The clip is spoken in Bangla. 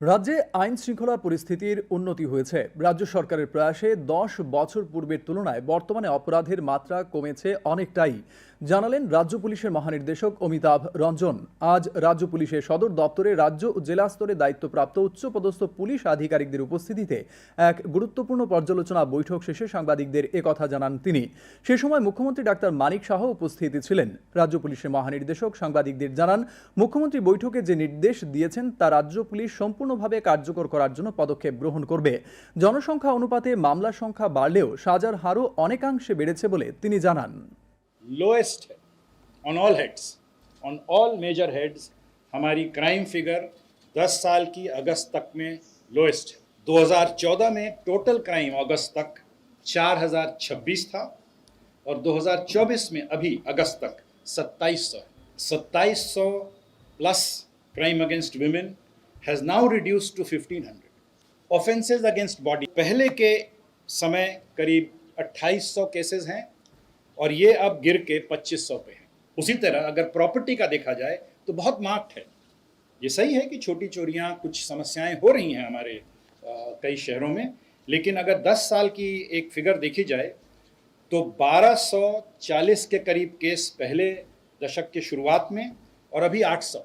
রাজ্যে আইন শৃঙ্খলা পরিস্থিতির উন্নতি হয়েছে। রাজ্য সরকারের প্রয়াসে দশ বছর পূর্বের তুলনায় বর্তমানে অপরাধের মাত্রা কমেছে অনেকটাই। জানালেন রাজ্য পুলিশের মহানির্দেশক অমিতাভ রঞ্জন। আজ রাজ্য পুলিশের সদর দপ্তরে রাজ্য ও জেলা স্তরে দায়িত্বপ্রাপ্ত উচ্চপদস্থ পুলিশ আধিকারিকদের উপস্থিতিতে এক গুরুত্বপূর্ণ পর্যালোচনা বৈঠক শেষে সাংবাদিকদের একথা জানান তিনি। সে সময় মুখ্যমন্ত্রী ডাক্তার মানিক শাহ উপস্থিত ছিলেন। রাজ্য পুলিশের মহানির্দেশক সাংবাদিকদের জানান, মুখ্যমন্ত্রী বৈঠকে যে নির্দেশ দিয়েছেন তা রাজ্য পুলিশ সম্পূর্ণভাবে কার্যকর করার জন্য পদক্ষেপ গ্রহণ করবে জনসংখ্যা অনুপাতে মামলার সংখ্যা বাড়লেও সাজার হারও অনেকাংশে বেড়েছে বলে তিনি জানান लोएस्ट है on all heads on all major heads हमारी क्राइम फिगर 10 साल की अगस्त तक में लोएस्ट है 2014 में टोटल क्राइम अगस्त तक 4026 था और 2024 में अभी अगस्त तक 2700 है 2700 plus crime against women has now reduce to 1500 offences against body पहले के समय करीब 2800 केसेस हैं और ये अब गिर के 2500 पे हैं। उसी तरह अगर प्रॉपर्टी का देखा जाए तो बहुत मार्क्ड है। ये सही है कि छोटी चोरियाँ कुछ समस्याएँ हो रही हैं हमारे अ, कई शहरों में लेकिन अगर 10 साल की एक फिगर देखी जाए तो 1240 के करीब केस पहले दशक के शुरुआत में और अभी 800